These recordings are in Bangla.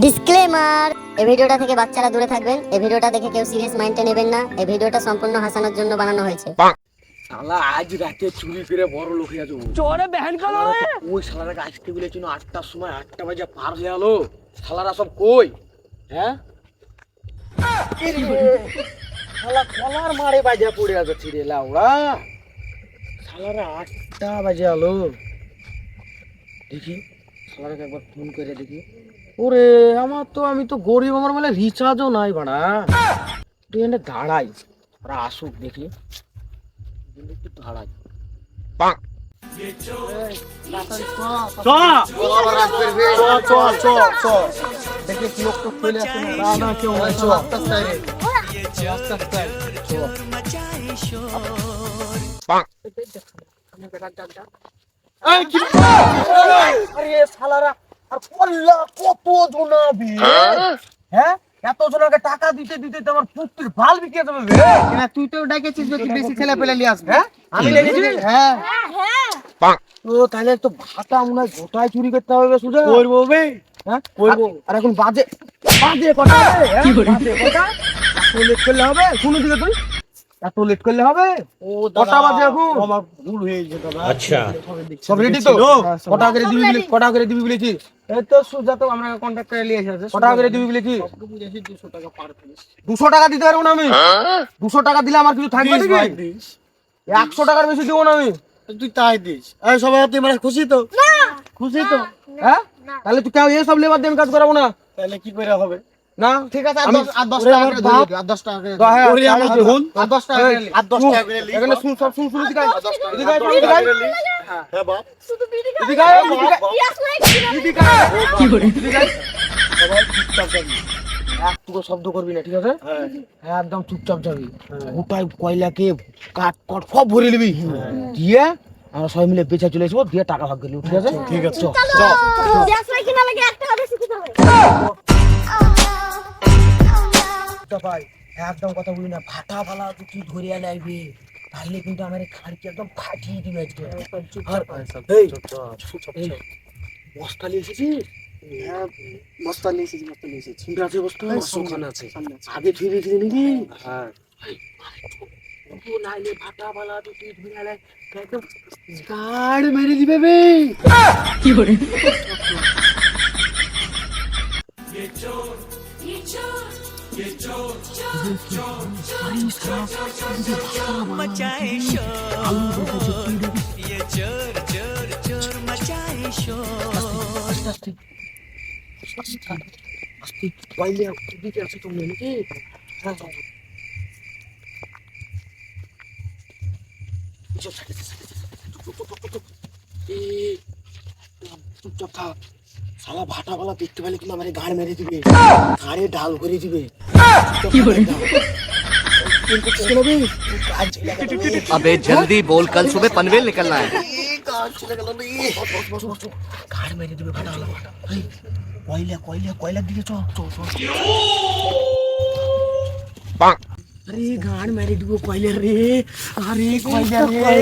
ডিসক্লেমার এই ভিডিওটা থেকে বাচ্চারা দূরে থাকবেন। এই ভিডিওটা দেখে কেউ সিরিয়াস মাইন্ডে নেবেন না। এই ভিডিওটা সম্পূর্ণ হাসানোর জন্য বানানো হয়েছে। শালা আজ রাতে চুরি করে বড় লোক হয়ে যাব। চোরে বেহেন কলো ওই শালারা আসতে বলেছিল আটটার সময় আটটা বাজে পার হয়ে গেলো। শালারা সব কই? হ্যাঁ? শালা কলার মারে বাজে পড়ে আছে ছিড়ে লাউড়া শালারা আটটা বাজে আলো দেখি শালারাকে একবার ফোন করে দেখি। ওরে আমার তো আমি তো গরিব আমার বলে রিচার্জও নাই ভাড়া ট্রেনে দাঁড়াই ওরা আসুক দেখি। একটু দাঁড়াই। চ আরে শালারা। এত লেট হ্যাঁ, হ্যাঁ। করলে হবে? বাজে ভুল হয়ে আচ্ছা। কটা করে দিবি কটা করে দিবি বলেছিস? এই তো সুজা আমরা কন্ট্যাক্ট করে নিয়ে এসেছে। কটা করে দিবি বলেছি সবটুকু বুঝেছি দুশো টাকা পার পিস দুশো টাকা দিতে পারব না আমি? দুশো টাকা দিলে আমার কিছু থাকবে দিস ভাই নাকি দিস। একশো টাকার বেশি দেবো না আমি? তুই তাই দিস। এই সবাই তুই মানে খুশি তো? খুশি তো? হ্যাঁ? তাহলে তুই কেউ এসব লেবার দিয়ে আমি কাজ করাবো না? তাহলে কি করে হবে? না ঠিক আছে আর আমি- দশ- আর দশ ওরে টাকা করে আর টাকা হ্যাঁ, আর টাকা করে আর টাকা করে এখানে শুন সব শুন শুন। টাকা-। করে। হ্যাঁ বাপ। সবাই চুপচাপ যাবি। একটুকু শব্দ করবি না ঠিক আছে? হ্যাঁ। একদম চুপচাপ যাবি। গোটাই কয়লাকে কাঠ কট সব ভরে নিবি। দিয়ে আমরা সবাই মিলে বেচা চলে আসব দিয়ে টাকা ভাগ ঠিক আছে? ঠিক আছে। ভাই একদম কথা বলি না ফাটা ফালা তুই ধরে আনাইবে তাহলে কিন্তু আমার খাড়কি একদম ফাটিয়ে দিবে আজকে। বস্তা নিয়ে এসেছিস? হ্যাঁ বস্তা নিয়ে এসেছি বস্তা নিয়ে এসেছি। আছে বস্তা? ওখানে আছে সামনে আছে। আগে ধুয়ে রেখে নাকি হ্যাঁ। নাইলে ফাটা ফালা তুই ধরে আনাই একদম গাড় মেরে দিবে বে। मचाए शोर ये चोर चोर चोर मचाए शोर আস্তে আস্তে আস্তে আস্তে কয়লে দিকে আছে তুমি নাকি হ্যাঁ হ্যাঁ চুপ থাক, চুপ থাক, চুপ, চুপ, চুপ, চুপ। এই, চুপচাপ থাক সালা ভাটা বালা দেখতে পেলে কিন্তু আমার গাড় মেরে দিবে গাড়ে ডাল করে দিবে अबे जल्दी बोल कल सुबह पनवेल निकलना है। अरे गाड़ मेरी डुबो कोयले रे। अरे कोयले रे।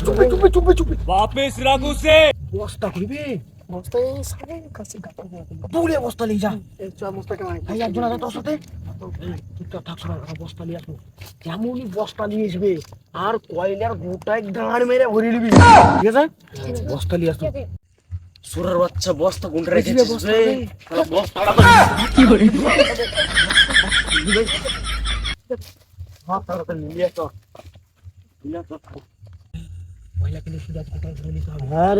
चुप चुप चुप चुप वापस रागु से। बॉस तक हुई এই সামনে কাছে দিবি। দৌড়ে বস্তা নিয়ে যা ভাই একজন আছে তোর সাথে আর কয়লার গোটায় গাঁড় মেরে ভরে বস্তা নিয়ে আসব বাচ্চা বস্তা কোনটা রেখেছিস রে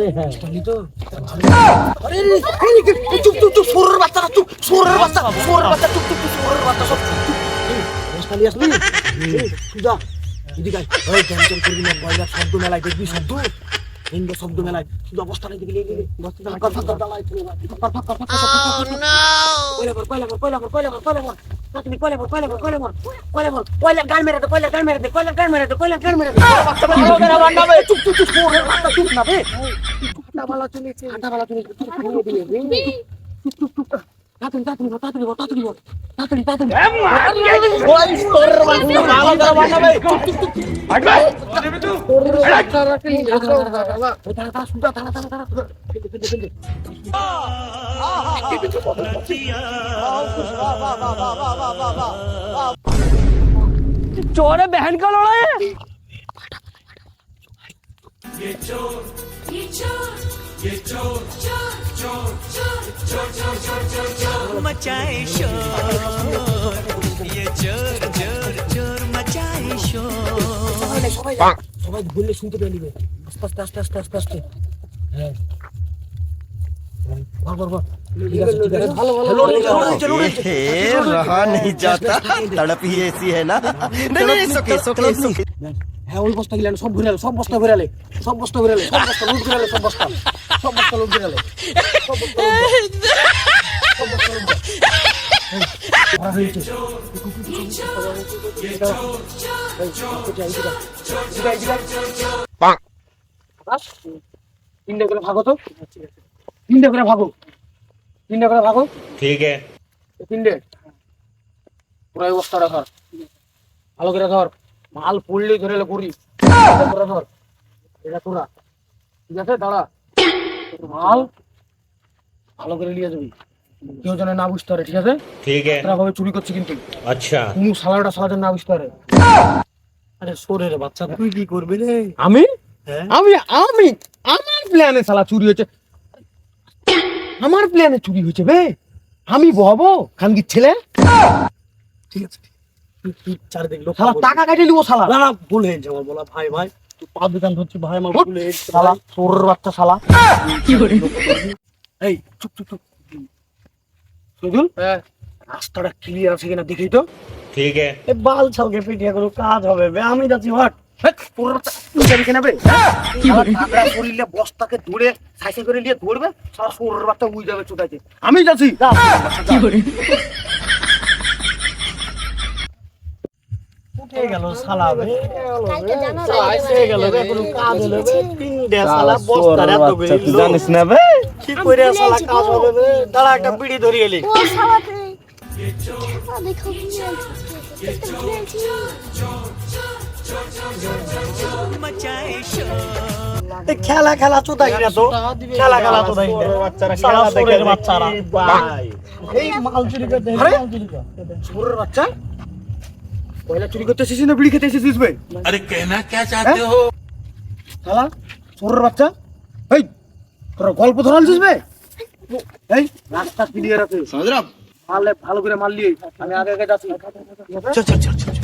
হ্যাঁ আরে চুপ চুপ চুপ সোরের বাচ্চারা চুপ সোরের বাচ্চা সোরের বাচ্চা চুপ চুপ চুপ বাচ্চা সব চুপ নিয়ে এই, সুজা এদিকে ওই টেনশন করবি না পয়লা শব্দ মেলায় দেখবি শব্দ। হিন্দু শব্দ মেলায়। সুজা বস্তা নিয়ে দিবি বস্তা ফাঁকা ফাঁকা দালাই ফাঁকা ফাঁকা ফাঁকা পয়লা বর পয়লা বর পয়লা বর পয়লা বর পয়লা বর তুমি পয়লা বর পয়লা বর পয়লা বর পয়লা বর পয়লা গান মেরে দে পয়লা গান মেরে দে পয়লা গান মেরে দে পয়লা গান মেরে দে বাচ্চা ভালো করে বান্না বে চুপ চুপ চুপ ওরে বাচ্চা চুপ না বে হাঁটা বালা চলেছে হাঁটা বালা চলেছে চুপ করে দিয়ে চুপ চুপ চুপ তাড়াতাড়ি তাড়াতাড়ি বল, তাড়াতাড়ি বল, তাড়াতাড়ি বল, তাড়াতাড়ি তাড়াতাড়ি ওই তোর বাচ্চা ভালো করে বান্না বে চুপ চুপ চুপ चोरे बहन का लड़ा है मचाए शोर ये चोर चोर चोर मचाए शोर সবাই বললে শুনতে পেয়ে নিবে আস্তে আস্তে আস্তে আস্তে আস্তে আস্তে হ্যাঁ বল বল বল ঠিক আছে ঠিক আছে ভালো ভালো লোড হচ্ছে, লোড হচ্ছে, লোড হচ্ছে। ए, रहा नहीं जाता तड़प ही ऐसी है ना नहीं नहीं it's okay, it's okay, it's okay. হ্যাঁ ওই বস্তা গিলানো সব ঘুরে সব বস্তা ঘুরে সব বস্তা ঘুরে সব বস্তা লুট ঘুরে সব বস্তা বোতল উঠে গেল করে ভাগো তো। তিনটা করে ভাগো। তিনটা করে ভাগো। ঠিক তিনটে। পুরো অবস্থাটা ধর। ভালো করে ধর। মাল পড়লে ধরে এলে করি ধর। এটা তোরা। ঠিক আছে? দাঁড়া। মাল ভালো করে নিয়ে যাবি। কেউ যেন না বুঝতে পারে ঠিক আছে? ঠিক আছে। ভাবে চুরি কিন্তু। আচ্ছা। সালাটা না বুঝতে পারে। আরে সরে রে বাচ্চা তুই কি করবি রে? আমি? হ্যাঁ। আমি আমি আমার প্ল্যানে সালা চুরি হয়েছে। আমার প্ল্যানে চুরি হয়েছে বে। আমি বহাবো খানকির ছেলে। ঠিক আছে টাকা কাটিয়ে নিবো সালা না ভুল আমার বলা ভাই ভাই। পা দোকান ধরছি ভাই আমার ভুল হয়েছে শালা তোর বাচ্চা শালা কি করে এই চুপ চুপ চুপ সুজুল রাস্তাটা ক্লিয়ার আছে কিনা দেখি তো ठीक है এ বাল ছালকে পিটিয়ে কোনো কাজ হবে বে আমি যাচ্ছি হট হেৎ, তোর বাচ্চা তুই যাবি কেনা বে কি করে শরীরে বস্তাকে দৌড়ে সাইকেল করে নিয়ে দৌড়বে সারা শরীর বাচ্চা উই যাবে চুটাইতে আমি যাচ্ছি কি না খেলা খেলা চোদা কিনা তো। খেলা খেলা চোদা বাচ্চারা খেলা দেখে এই মাল চুরি বাচ্চা? কয়লা চুরি করতে এসেছিস না বিড়ি খেতে এসেছিস ভাই আরে কেনা কে চাইতে হো শালা চোরের বাচ্চা এই তোর গল্প ধরালছিস ভাই এই রাস্তা ক্লিয়ার আছে সজরাম পারলে ভালো করে মারলি আমি আগে আগে যাচ্ছি চল চল চল চল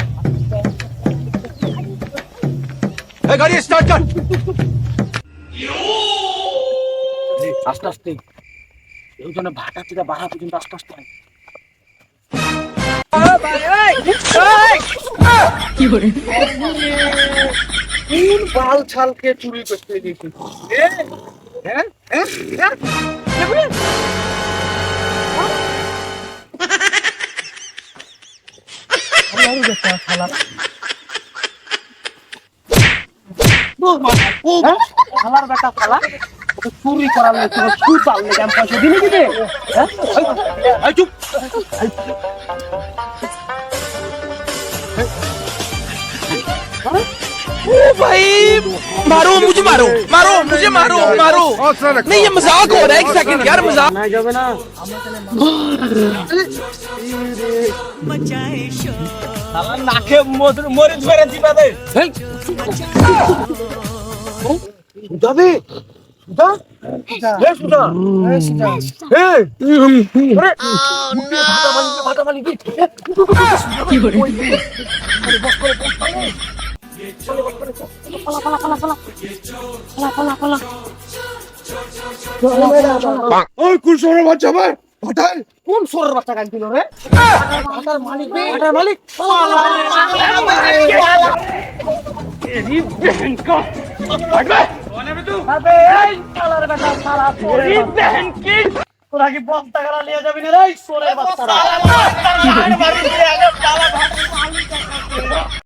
এই গাড়ি স্টার্ট কর আস্তে আস্তে এই জন্য ভাটা থেকে বাড়া পর্যন্ত আস্তে আস্তে বাল ছালকে চুরি করতে এ? হ্যাঁ? হ্যাঁ? হ্যাঁ? বেটা ওকে চুরি করার লোক তোকে সুতাল লেগে আমি পয়সা দিলে দিবে এই চুপ भाई मारो मुझे मारो मारो मुझे मारो मारो नहीं ये मजाक हो रहा है एक सेकंड यार मजाक না যাবে না मचाए शोर নাকে মরিচ মেরে দিবা দে সুদাবে সুদা এ সুদা এ সুদা এ আরে ভাটা মালিক ভাটা মালিক কি করে ওই কুলসরের বাচ্চা ভাই? হঠাৎ কোন সোরের বাচ্চা গান দিল রে? ভাটার মালিক ভাটার মালিক। তোরা কি বস্তা গালা নিয়ে যাবি না রে? সোরের বাচ্চারা।